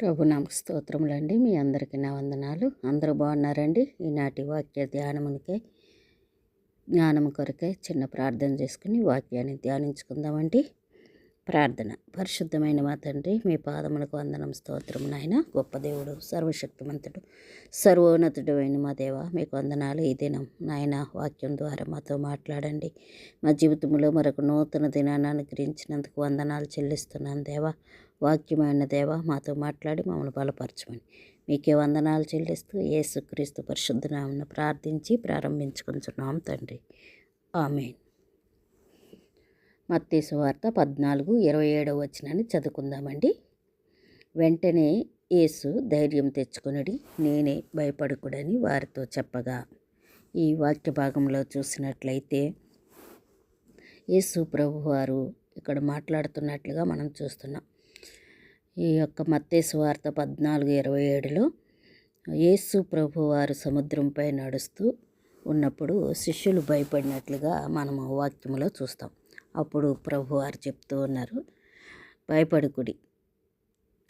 ప్రభు నామ స్తోత్రములండి. మీ అందరికీ నా వందనాలు. అందరూ బాగున్నారండి? ఈనాటి వాక్య ధ్యానమునికై జ్ఞానము కొరకై చిన్న ప్రార్థన చేసుకుని వాక్యాన్ని ధ్యానించుకుందామండి. ప్రార్థన. పరిశుద్ధమైన మా తండ్రి మీ పాదములకు వందనం స్తోత్రము నాయన. గొప్ప దేవుడు సర్వశక్తిమంతుడు సర్వోన్నతుడు అయిన మా దేవ మీకు వందనాలు ఈ దినం. నాయన వాక్యం ద్వారా మాతో మాట్లాడండి. మా జీవితంలో మరొక నూతన దినాన్ని అనుగ్రహించినందుకు వందనాలు చెల్లిస్తున్నాను దేవా. వాక్యమైన దేవ మాతో మాట్లాడి మమ్మల్ని బలపరచమని. మీకే వందనాలు చెల్లిస్తూ యేసుక్రీస్తు పరిశుద్ధనామను ప్రార్థించి ప్రారంభించుకుంటున్నాం తండ్రి. ఆమెన్. మత్తేసు వార్త పద్నాలుగు ఇరవై ఏడవ వచ్చినని చదువుకుందామండి. వెంటనే యేసు ధైర్యం తెచ్చుకునడి నేనే భయపడకూడని వారితో చెప్పగా. ఈ వాక్య భాగంలో చూసినట్లయితే యేసు ప్రభువారు ఇక్కడ మాట్లాడుతున్నట్లుగా మనం చూస్తున్నాం. ఈ యొక్క మత్తేసు వార్త పద్నాలుగు ఇరవై ఏడులో యేసు ప్రభువారు సముద్రంపై నడుస్తూ ఉన్నప్పుడు శిష్యులు భయపడినట్లుగా మనము వాక్యంలో చూస్తాం. అప్పుడు ప్రభు వారు చెప్తూ ఉన్నారు భయపడుకుడి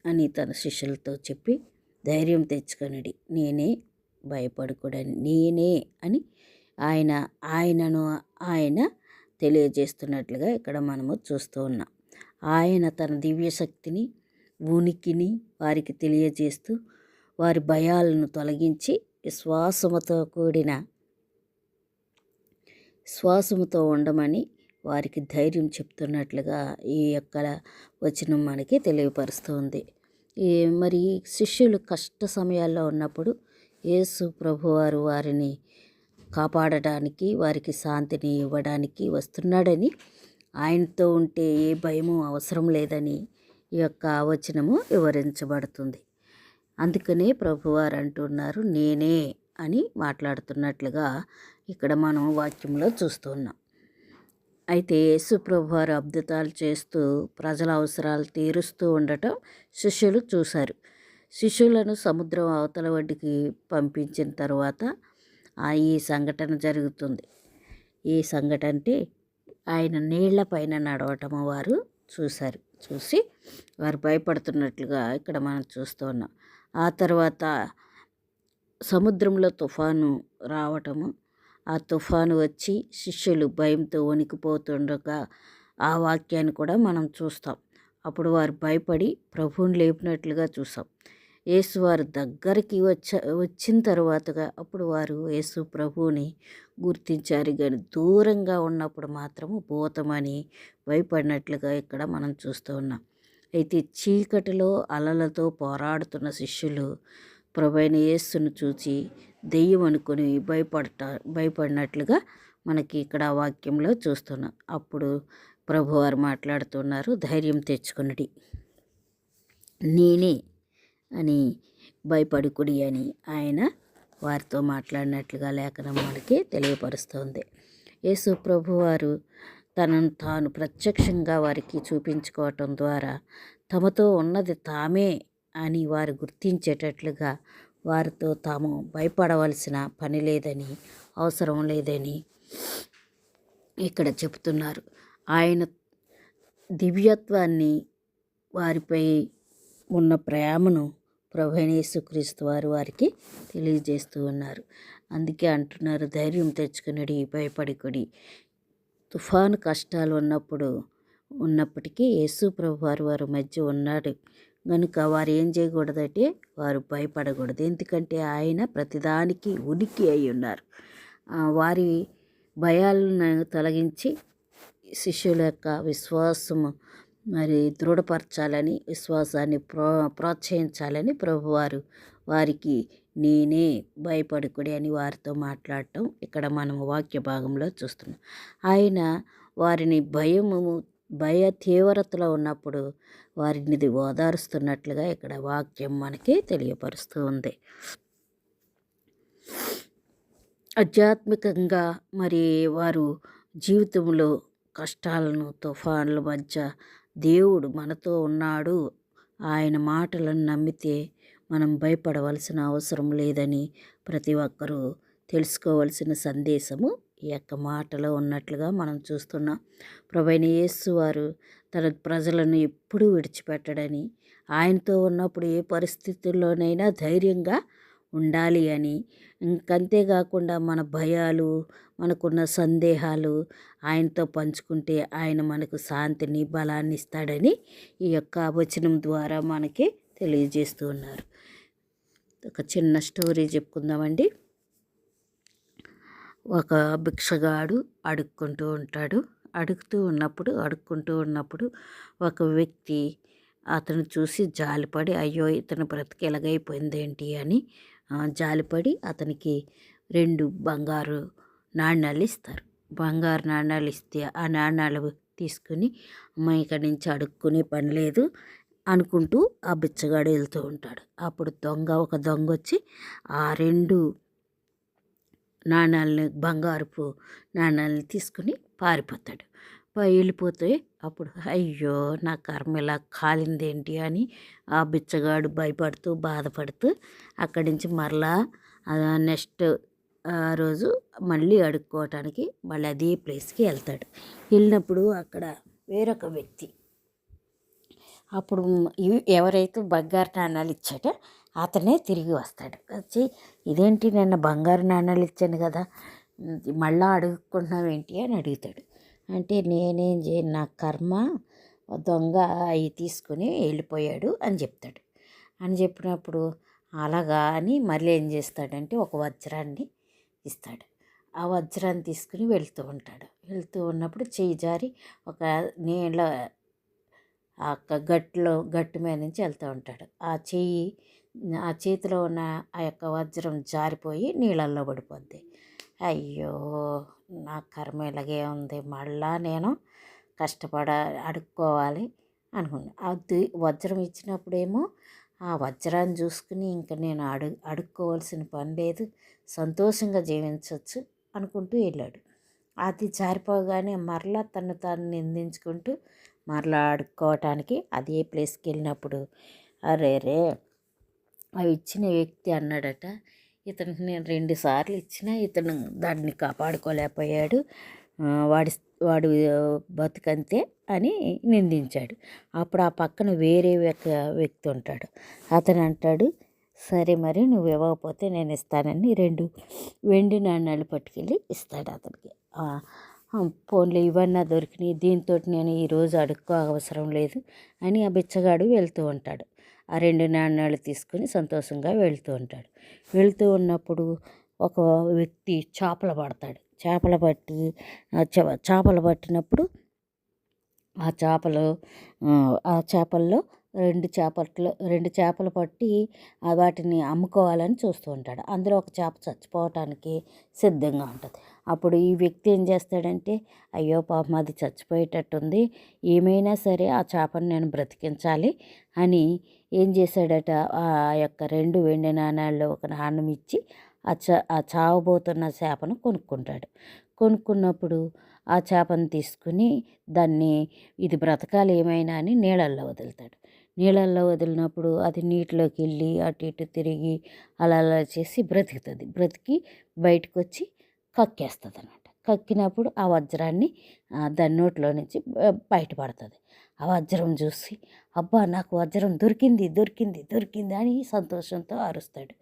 అని తన శిష్యులతో చెప్పి ధైర్యం తెచ్చుకొనిడి నేనే భయపడుకుడని నేనే అని ఆయన ఆయనను ఆయన తెలియజేస్తున్నట్లుగా ఇక్కడ మనము చూస్తూ ఉన్నాం. ఆయన తన దివ్యశక్తిని ఉనికిని వారికి తెలియజేస్తూ వారి భయాలను తొలగించి విశ్వాసముతో కూడిన శ్వాసముతో ఉండమని వారికి ధైర్యం చెప్తున్నట్లుగా ఈ యొక్క వచనం మనకి తెలియపరుస్తుంది. ఈ మరి శిష్యులు కష్ట సమయాల్లో ఉన్నప్పుడు యేసు ప్రభువారు వారిని కాపాడడానికి వారికి శాంతిని ఇవ్వడానికి వస్తున్నాడని ఆయనతో ఉంటే ఏ భయము అవసరం లేదని ఈ యొక్క వచనము వివరించబడుతుంది. అందుకనే ప్రభువారు అంటున్నారు నేనే అని మాట్లాడుతున్నట్లుగా ఇక్కడ మనం వాక్యంలో చూస్తున్నాం అయితే యేసుప్రభు వారు అద్భుతాలు చేస్తూ ప్రజల అవసరాలు తీరుస్తూ ఉండటం శిష్యులు చూశారు. శిష్యులను సముద్రం అవతల వడ్డీకి పంపించిన తర్వాత ఈ సంఘటన జరుగుతుంది. ఈ సంఘటన అంటే ఆయన నీళ్ళ పైన నడవటం వారు చూశారు. చూసి వారు భయపడుతున్నట్లుగా ఇక్కడ మనం చూస్తూ ఉన్నాం. ఆ తర్వాత సముద్రంలో తుఫాను రావటము ఆ తుఫాను వచ్చి శిష్యులు భయంతో వణికిపోతుండగా ఆ వాక్యాన్ని కూడా మనం చూస్తాం. అప్పుడు వారు భయపడి ప్రభువుని లేపినట్లుగా చూసాం. యేసు వారు దగ్గరికి వచ్చ వచ్చిన తర్వాతగా అప్పుడు వారు యేసు ప్రభువుని గుర్తించారు. కానీ దూరంగా ఉన్నప్పుడు మాత్రము భూతమని భయపడినట్లుగా ఇక్కడ మనం చూస్తూ ఉన్నాం. అయితే చీకటిలో అలలతో పోరాడుతున్న శిష్యులు ప్రభైన యేస్సును చూచి దెయ్యం అనుకుని భయపడట భయపడినట్లుగా మనకి ఇక్కడ వాక్యంలో చూస్తున్నాం. అప్పుడు ప్రభువారు మాట్లాడుతున్నారు ధైర్యం తెచ్చుకున్నది నేనే అని భయపడుకుడి అని ఆయన వారితో మాట్లాడినట్లుగా లేఖనం మనకి తెలియపరుస్తుంది. యేసు ప్రభువారు తనను తాను ప్రత్యక్షంగా వారికి చూపించుకోవటం ద్వారా తమతో ఉన్నది తామే అని వారు గుర్తించేటట్లుగా వారితో తాము భయపడవలసిన పని లేదని అవసరం లేదని ఇక్కడ చెప్తున్నారు ఆయన దివ్యత్వాన్ని వారిపై ఉన్న ప్రేమను ప్రభనేసుక్రీస్తు వారు వారికి తెలియజేస్తూ ఉన్నారు. అందుకే అంటున్నారు ధైర్యం తెచ్చుకునడి భయపడికుడి తుఫాను కష్టాలు ఉన్నప్పుడు ఉన్నప్పటికీ యేసు ప్రభు వారు వారి మధ్య ఉన్నాడు. కనుక వారు ఏం చేయకూడదంటే వారు భయపడకూడదు. ఎందుకంటే ఆయన ప్రతిదానికి ఉనికి అయి ఉన్నారు. వారి భయాలను తొలగించి శిష్యుల యొక్క విశ్వాసము మరి దృఢపరచాలని విశ్వాసాన్ని ప్రో ప్రోత్సహించాలని ప్రభువారు వారికి నేనే భయపడుకుడి అని వారితో మాట్లాడటం ఇక్కడ మనం వాక్య భాగంలో చూస్తున్నాం. ఆయన వారిని భయము భయ తీవ్రతలో ఉన్నప్పుడు వారిని ఓదారుస్తున్నట్లుగా ఇక్కడ వాక్యం మనకి తెలియపరుస్తూ ఉంది. ఆధ్యాత్మికంగా మరి వారు జీవితంలో కష్టాలను తుఫాన్ల మధ్య దేవుడు మనతో ఉన్నాడు. ఆయన మాటలను నమ్మితే మనం భయపడవలసిన అవసరం లేదని ప్రతి ఒక్కరూ తెలుసుకోవలసిన సందేశము ఈ యొక్క మాటలో ఉన్నట్లుగా మనం చూస్తున్నాం. ప్రభైన యేసు వారు తన ప్రజలను ఎప్పుడూ విడిచిపెట్టడని ఆయనతో ఉన్నప్పుడు ఏ పరిస్థితుల్లోనైనా ధైర్యంగా ఉండాలి అని. ఇంకంతేకాకుండా మన భయాలు మనకున్న సందేహాలు ఆయనతో పంచుకుంటే ఆయన మనకు శాంతిని బలాన్ని ఇస్తాడని ఈ యొక్క వచనం ద్వారా మనకి తెలియజేస్తూ ఉన్నారు. ఒక చిన్న స్టోరీ చెప్పుకుందామండి. ఒక భిక్షగాడు అడుక్కుంటూ ఉంటాడు. అడుగుతూ ఉన్నప్పుడు అడుక్కుంటూ ఉన్నప్పుడు ఒక వ్యక్తి అతను చూసి జాలిపడి అయ్యో ఇతను బ్రతికి ఎలాగైపోయింది ఏంటి అని జాలిపడి అతనికి రెండు బంగారు నాణ్యాలు ఇస్తారు. బంగారు నాణ్యాలు ఇస్తే ఆ నాణ్యాలు తీసుకుని అమ్మ ఇక్కడి నుంచి అడుక్కునే పని లేదు అనుకుంటూ ఆ బిచ్చగాడు వెళ్తూ ఉంటాడు. అప్పుడు దొంగ ఒక దొంగ వచ్చి ఆ రెండు నాణాలని బంగారుపు నాణాలని తీసుకుని పారిపోతాడు. వెళ్ళిపోతే అప్పుడు అయ్యో నా కర్మ ఇలా కాలిందేంటి? అని ఆ బిచ్చగాడు భయపడుతూ బాధపడుతూ అక్కడి నుంచి మరలా నెక్స్ట్ రోజు మళ్ళీ అడుక్కోవటానికి మళ్ళీ అదే ప్లేస్కి వెళ్తాడు. వెళ్ళినప్పుడు అక్కడ వేరొక వ్యక్తి అప్పుడు ఎవరైతే బంగారు నాణాలు ఇచ్చాడో అతనే తిరిగి వస్తాడు. వచ్చి ఇదేంటి నిన్న బంగారు నాణాలు ఇచ్చాను కదా? మళ్ళా అడుగుకుంటున్నావు ఏంటి అని అడుగుతాడు. అంటే నేనేం చేయను నా కర్మ దొంగ అవి తీసుకుని వెళ్ళిపోయాడు అని చెప్తాడు. అని చెప్పినప్పుడు అలాగా అని మళ్ళీ ఏం చేస్తాడంటే ఒక వజ్రాన్ని ఇస్తాడు. ఆ వజ్రాన్ని తీసుకుని వెళ్తూ ఉంటాడు. వెళ్తూ ఉన్నప్పుడు చేయి జారి ఒక నీళ్ళ ఆ గట్టులో గట్టు మీద నుంచి వెళ్తూ ఉంటాడు. ఆ చెయ్యి ఆ చేతిలో ఉన్న ఆ యొక్క వజ్రం జారిపోయి నీళ్ళల్లో పడిపోద్ది. అయ్యో! నా కర్మ ఇలాగే ఉంది. మళ్ళా నేను కష్టపడ అడుక్కోవాలి అనుకున్నాను అది వజ్రం ఇచ్చినప్పుడేమో ఆ వజ్రాన్ని చూసుకుని ఇంకా నేను అడు అడుక్కోవాల్సిన పని లేదు. సంతోషంగా జీవించవచ్చు అనుకుంటూ వెళ్ళాడు. అది జారిపోగానే మరలా తను తాను నిందించుకుంటూ మరలా అడుక్కోవటానికి అదే ప్లేస్కి వెళ్ళినప్పుడు అరే రే అవి ఇచ్చిన వ్యక్తి అన్నాడట ఇతనికి నేను రెండు సార్లు ఇచ్చిన ఇతను దాన్ని కాపాడుకోలేకపోయాడు వాడి వాడు బతుకంతే అని నిందించాడు. అప్పుడు ఆ పక్కన వేరే వ్యక్తి ఉంటాడు. అతను అంటాడు సరే మరి నువ్వు ఇవ్వకపోతే నేను ఇస్తానని రెండు వెండి నాణ్యాలు పట్టుకెళ్ళి ఇస్తాడు అతనికి. ఫోన్లో ఇవన్నా దొరికినాయి దీంతో నేను ఈరోజు అడుక్కో అవసరం లేదు అని ఆ బిచ్చగాడు వెళ్తూ ఉంటాడు. ఆ రెండు నాణ్యాలు తీసుకొని సంతోషంగా వెళ్తూ ఉంటాడు. వెళ్తూ ఉన్నప్పుడు ఒక వ్యక్తి చేపలు పడతాడు. చేపలు పట్టి చేపలు పట్టినప్పుడు ఆ చేపలు ఆ చేపల్లో రెండు చేపట్లు రెండు చేపలు పట్టి వాటిని అమ్ముకోవాలని చూస్తూ ఉంటాడు. అందులో ఒక చేప చచ్చిపోవటానికి సిద్ధంగా ఉంటుంది. అప్పుడు ఈ వ్యక్తి ఏం చేస్తాడంటే అయ్యో పాపం అది చచ్చిపోయేటట్టుంది. ఏమైనా సరే ఆ చేపను నేను బ్రతికించాలి అని ఏం చేశాడట ఆ యొక్క రెండు వెండి నాణాల్లో ఒక నాణ్యం ఇచ్చి ఆ చ ఆ చావబోతున్న చేపను కొనుక్కుంటాడు. కొనుక్కున్నప్పుడు ఆ చేపను తీసుకుని దాన్ని ఇది బ్రతకాలి ఏమైనా అని నీళ్ళల్లో వదులుతాడు. నీళ్ళల్లో వదిలినప్పుడు అది నీటిలోకి వెళ్ళి అటు ఇటు తిరిగి అలా అలా చేసి బ్రతుకుతుంది. బ్రతికి బయటకు వచ్చి కక్కేస్తుంది అనమాట కక్కినప్పుడు ఆ వజ్రాన్ని దాని నోట్లో నుంచి బయటపడుతుంది. ఆ వజ్రం చూసి అబ్బా నాకు వజ్రం దొరికింది దొరికింది దొరికింది అని సంతోషంతో అరుస్తాడు.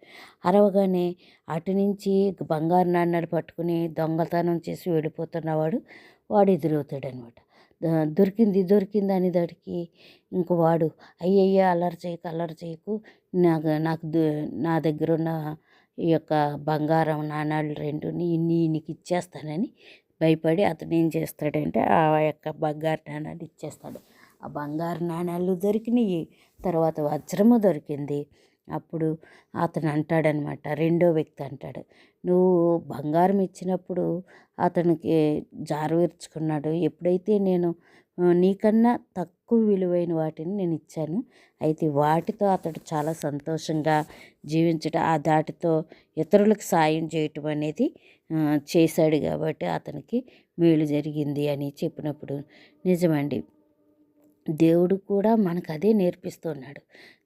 అరవగానే అటు నుంచి బంగారు నాణ్యాలు పట్టుకుని దొంగతనం చేసి వెళ్ళిపోతున్నవాడు వాడు ఎదురవుతాడు అనమాట దొరికింది దొరికింది అనేదానికి ఇంక వాడు అయ్యయ్య అల్లరి చేయకు అల్లరి చేయకు నాకు నాకు నా దగ్గర ఉన్న ఈ యొక్క బంగారం నాణాలు రెండు నీకు ఇచ్చేస్తానని భయపడి అతను ఏం చేస్తాడంటే ఆ యొక్క బంగారు నాణాలు ఇచ్చేస్తాడు. ఆ బంగారు నాణాలు దొరికినాయి తర్వాత వజ్రము దొరికింది అప్పుడు అతను అంటాడనమాట రెండో వ్యక్తి అంటాడు నువ్వు బంగారం ఇచ్చినప్పుడు అతనికి జారవిర్చుకున్నాడు ఎప్పుడైతే నేను నీకన్నా తక్కువ విలువైన వాటిని నేను ఇచ్చాను అయితే వాటితో అతడు చాలా సంతోషంగా జీవించడం ఆ దాటితో ఇతరులకు సాయం చేయటం అనేది చేశాడు కాబట్టి అతనికి మేలు జరిగింది అని చెప్పినప్పుడు. నిజమండి. దేవుడు కూడా మనకు అదే నేర్పిస్తున్నాడు.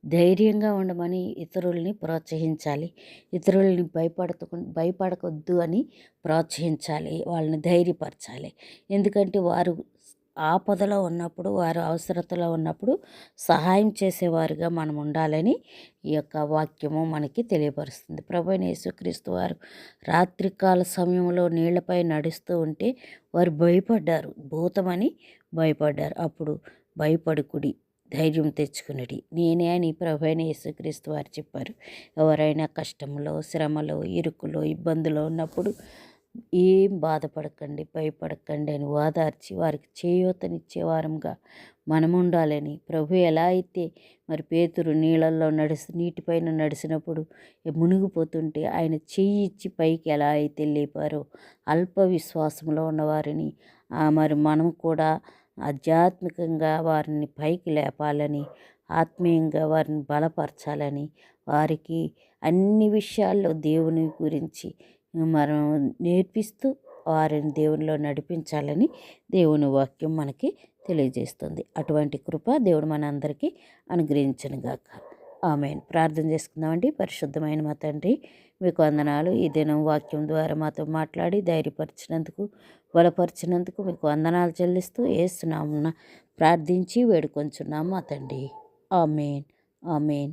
ధైర్యంగా ఉండమని ఇతరుల్ని ప్రోత్సహించాలి. ఇతరుల్ని భయపడకు భయపడకొద్దు అని ప్రోత్సహించాలి. వాళ్ళని ధైర్యపరచాలి. ఎందుకంటే వారు ఆపదలో ఉన్నప్పుడు వారు అవసరతలో ఉన్నప్పుడు సహాయం చేసేవారుగా మనం ఉండాలని ఈ యొక్క వాక్యము మనకి తెలియపరుస్తుంది. ప్రభుణ యేసుక్రీస్తు వారు రాత్రికాల సమయంలో నీళ్ళపై నడుస్తూ ఉంటే వారు భయపడ్డారు. భూతమని భయపడ్డారు. అప్పుడు భయపడుకుడి ధైర్యం తెచ్చుకునడి. నేనే అని ప్రభైన యేసుక్రీస్తు వారు చెప్పారు. ఎవరైనా కష్టంలో శ్రమలో ఇరుకులో ఇబ్బందులో ఉన్నప్పుడు ఏం బాధపడకండి భయపడకండి అని ఓదార్చి వారికి చేయూతనిచ్చే వారంగా మనం ఉండాలని ప్రభు ఎలా అయితే మరి పేతురు నీళ్ళల్లో నడిచి నీటిపైన నడిచినప్పుడు మునిగిపోతుంటే ఆయన చెయ్యి ఇచ్చి పైకి ఎలా అయితే లేపారో అల్ప విశ్వాసంలో ఉన్నవారిని మరి మనం కూడా ఆధ్యాత్మికంగా వారిని పైకి లేపాలని ఆత్మీయంగా వారిని బలపరచాలని వారికి అన్ని విషయాల్లో దేవుని గురించి మనం నేర్పిస్తూ వారిని దేవునిలో నడిపించాలని దేవుని వాక్యం మనకి తెలియజేస్తుంది. అటువంటి కృప దేవుడు మనందరికీ అనుగ్రహించనుగాక ఆమె ప్రార్థన చేసుకుందామండి. పరిశుద్ధమైన మా తండ్రి మీకు వందనాలు. ఈ దినం వాక్యం ద్వారా మాతో మాట్లాడి ధైర్యపరిచినందుకు బలపరిచినందుకు మీకు వందనాలు చెల్లిస్తూ వేస్తున్నామున్న ప్రార్థించి వేడుకొంచున్నాము అతండి ఆమెన్. ఆమెన్.